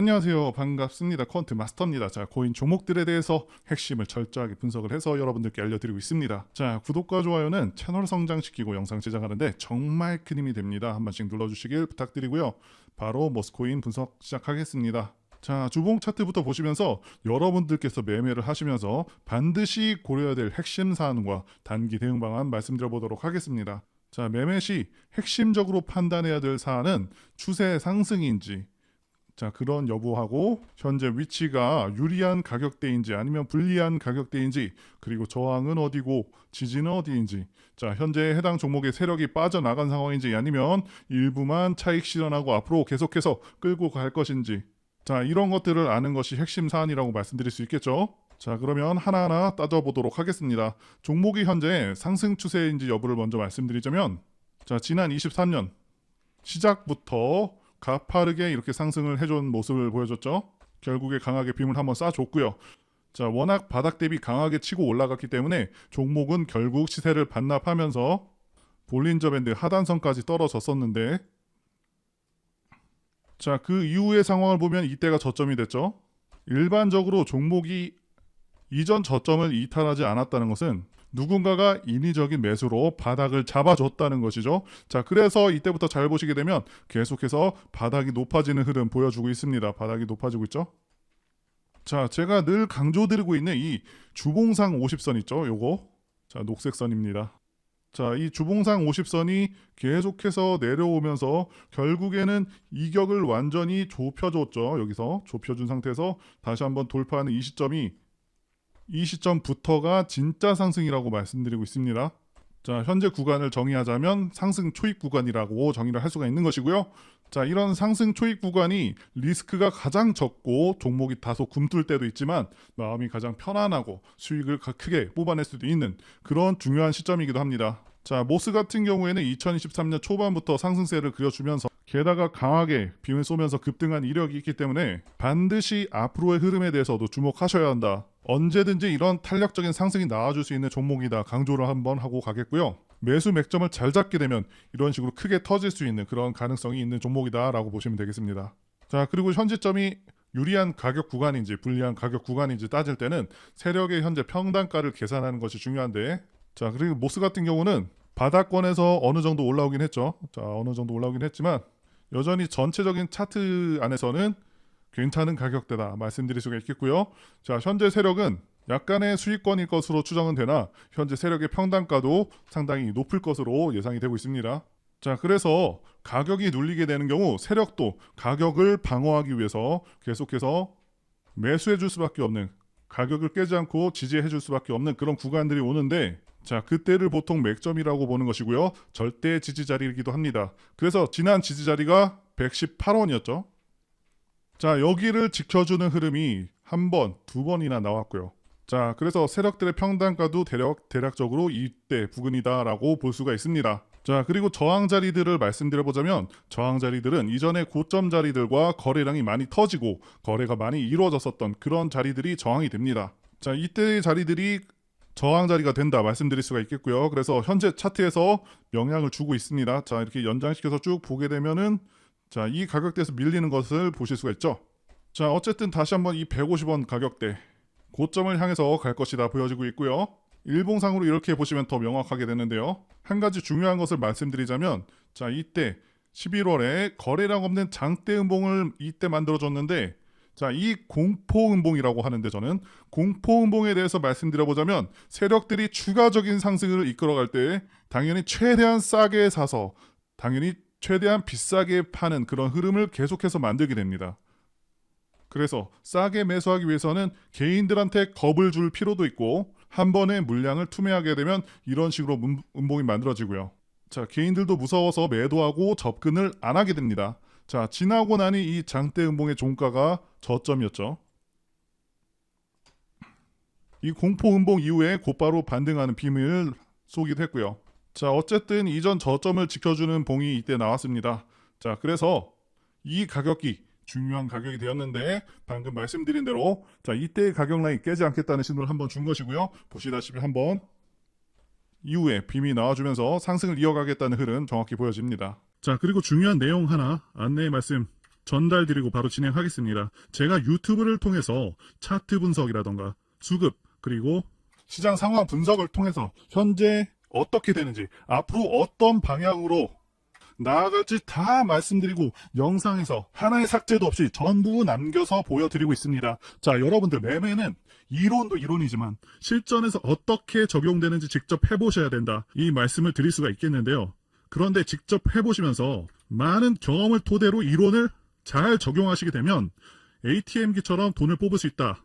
안녕하세요. 반갑습니다. 퀀트 마스터입니다. 자, 코인 종목들에 대해서 핵심을 철저하게 분석을 해서 여러분들께 알려드리고 있습니다. 자, 구독과 좋아요는 채널 성장시키고 영상 제작하는데 정말 큰 힘이 됩니다. 한 번씩 눌러주시길 부탁드리고요. 바로 모스코인 분석 시작하겠습니다. 자, 주봉 차트부터 보시면서 여러분들께서 매매를 하시면서 반드시 고려해야 될 핵심 사안과 단기 대응 방안 말씀드려 보도록 하겠습니다. 자, 매매 시 핵심적으로 판단해야 될 사안은 추세 상승인지 자, 그런 여부하고 현재 위치가 유리한 가격대인지 아니면 불리한 가격대인지 그리고 저항은 어디고 지지는 어디인지 자, 현재 해당 종목의 세력이 빠져나간 상황인지 아니면 일부만 차익 실현하고 앞으로 계속해서 끌고 갈 것인지 자, 이런 것들을 아는 것이 핵심 사안이라고 말씀드릴 수 있겠죠. 자, 그러면 하나하나 따져보도록 하겠습니다. 종목이 현재 상승 추세인지 여부를 먼저 말씀드리자면 자, 지난 23년 시작부터 가파르게 이렇게 상승을 해준 모습을 보여줬죠. 결국에 강하게 빔을 한번 쏴줬고요. 자, 워낙 바닥 대비 강하게 치고 올라갔기 때문에 종목은 결국 시세를 반납하면서 볼린저 밴드 하단선까지 떨어졌었는데 자, 그 이후의 상황을 보면 이때가 저점이 됐죠. 일반적으로 종목이 이전 저점을 이탈하지 않았다는 것은 누군가가 인위적인 매수로 바닥을 잡아줬다는 것이죠. 자, 그래서 이때부터 잘 보시게 되면 계속해서 바닥이 높아지는 흐름 보여주고 있습니다. 바닥이 높아지고 있죠. 자, 제가 늘 강조드리고 있는 이 주봉상 50선 있죠. 요거. 자, 녹색 선입니다. 자, 이 주봉상 50선이 계속해서 내려오면서 결국에는 이격을 완전히 좁혀줬죠. 여기서 좁혀준 상태에서 다시 한번 돌파하는 이 시점이 이 시점부터가 진짜 상승이라고 말씀드리고 있습니다. 자, 현재 구간을 정의하자면 상승 초입 구간이라고 정의를 할 수가 있는 것이고요. 자, 이런 상승 초입 구간이 리스크가 가장 적고 종목이 다소 굼뚫 때도 있지만 마음이 가장 편안하고 수익을 가- 크게 뽑아낼 수도 있는 그런 중요한 시점이기도 합니다. 자, 모스 같은 경우에는 2023년 초반부터 상승세를 그려주면서 게다가 강하게 빔을 쏘면서 급등한 이력이 있기 때문에 반드시 앞으로의 흐름에 대해서도 주목하셔야 한다. 언제든지 이런 탄력적인 상승이 나와줄 수 있는 종목이다. 강조를 한번 하고 가겠고요. 매수 맥점을 잘 잡게 되면 이런 식으로 크게 터질 수 있는 그런 가능성이 있는 종목이다라고 보시면 되겠습니다. 자, 그리고 현재점이 유리한 가격 구간인지 불리한 가격 구간인지 따질 때는 세력의 현재 평단가를 계산하는 것이 중요한데 자, 그리고 모스 같은 경우는 바닥권에서 어느 정도 올라오긴 했죠. 자, 어느 정도 올라오긴 했지만 여전히 전체적인 차트 안에서는 괜찮은 가격대다 말씀드릴 수가 있겠고요. 자, 현재 세력은 약간의 수익권일 것으로 추정은 되나 현재 세력의 평단가도 상당히 높을 것으로 예상이 되고 있습니다. 자, 그래서 가격이 눌리게 되는 경우 세력도 가격을 방어하기 위해서 계속해서 매수해 줄 수밖에 없는 가격을 깨지 않고 지지해 줄 수밖에 없는 그런 구간들이 오는데 자, 그때를 보통 맥점이라고 보는 것이고요. 절대 지지 자리이기도 합니다. 그래서 지난 지지 자리가 118원이었죠. 자, 여기를 지켜주는 흐름이 한 번, 두 번이나 나왔고요. 자, 그래서 세력들의 평단가도 대략, 대략적으로 이때 부근이다라고 볼 수가 있습니다. 자, 그리고 저항 자리들을 말씀드려보자면 저항 자리들은 이전에 고점 자리들과 거래량이 많이 터지고 거래가 많이 이루어졌었던 그런 자리들이 저항이 됩니다. 자, 이때의 자리들이 저항 자리가 된다 말씀드릴 수가 있겠고요. 그래서 현재 차트에서 영향을 주고 있습니다. 자, 이렇게 연장시켜서 쭉 보게 되면은 자, 이 가격대에서 밀리는 것을 보실 수가 있죠. 자, 어쨌든 다시 한번 이 150원 가격대 고점을 향해서 갈 것이다 보여지고 있고요. 일봉상으로 이렇게 보시면 더 명확하게 되는데요. 한 가지 중요한 것을 말씀드리자면 자, 이때 11월에 거래량 없는 장대 음봉을 이때 만들어줬는데 자, 이 공포 음봉이라고 하는데 저는 공포 음봉에 대해서 말씀드려보자면 세력들이 추가적인 상승을 이끌어갈 때 당연히 최대한 싸게 사서 당연히 최대한 비싸게 파는 그런 흐름을 계속해서 만들게 됩니다. 그래서 싸게 매수하기 위해서는 개인들한테 겁을 줄 필요도 있고 한 번에 물량을 투매하게 되면 이런 식으로 음- 음봉이 만들어지고요. 자, 개인들도 무서워서 매도하고 접근을 안 하게 됩니다. 자, 지나고 나니 이 장대 음봉의 종가가 저점이었죠. 이 공포 음봉 이후에 곧바로 반등하는 빔을 쏘기도 했고요. 자, 어쨌든 이전 저점을 지켜주는 봉이 이때 나왔습니다. 자, 그래서 이 가격이 중요한 가격이 되었는데 방금 말씀드린 대로 자, 이때의 가격 라인 깨지 않겠다는 신호를 한번 준 것이고요. 보시다시피 한번 이후에 빔이 나와주면서 상승을 이어가겠다는 흐름 정확히 보여집니다. 자, 그리고 중요한 내용 하나 안내 말씀 전달드리고 바로 진행하겠습니다. 제가 유튜브를 통해서 차트 분석이라던가 수급 그리고 시장 상황 분석을 통해서 현재 어떻게 되는지 앞으로 어떤 방향으로 나아갈지 다 말씀드리고 영상에서 하나의 삭제도 없이 전부 남겨서 보여드리고 있습니다. 자, 여러분들 매매는 이론도 이론이지만 실전에서 어떻게 적용되는지 직접 해보셔야 된다. 이 말씀을 드릴 수가 있겠는데요. 그런데 직접 해보시면서 많은 경험을 토대로 이론을 잘 적용하시게 되면 ATM기처럼 돈을 뽑을 수 있다.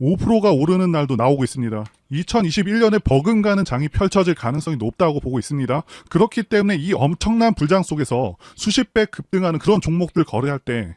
5%가 오르는 날도 나오고 있습니다. 2021년에 버금가는 장이 펼쳐질 가능성이 높다고 보고 있습니다. 그렇기 때문에 이 엄청난 불장 속에서 수십 배 급등하는 그런 종목들 거래할 때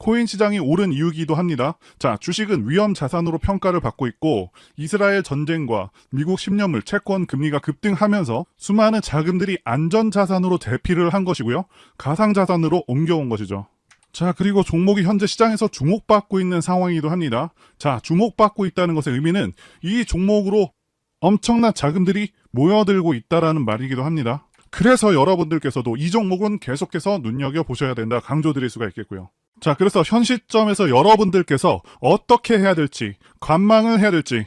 코인 시장이 오른 이유기도 합니다. 자, 주식은 위험 자산으로 평가를 받고 있고 이스라엘 전쟁과 미국 10년물 채권 금리가 급등하면서 수많은 자금들이 안전 자산으로 대피를 한 것이고요. 가상 자산으로 옮겨온 것이죠. 자, 그리고 종목이 현재 시장에서 주목받고 있는 상황이기도 합니다. 자, 주목받고 있다는 것의 의미는 이 종목으로 엄청난 자금들이 모여들고 있다라는 말이기도 합니다. 그래서 여러분들께서도 이 종목은 계속해서 눈여겨보셔야 된다 강조드릴 수가 있겠고요. 자, 그래서 현 시점에서 여러분들께서 어떻게 해야 될지, 관망을 해야 될지,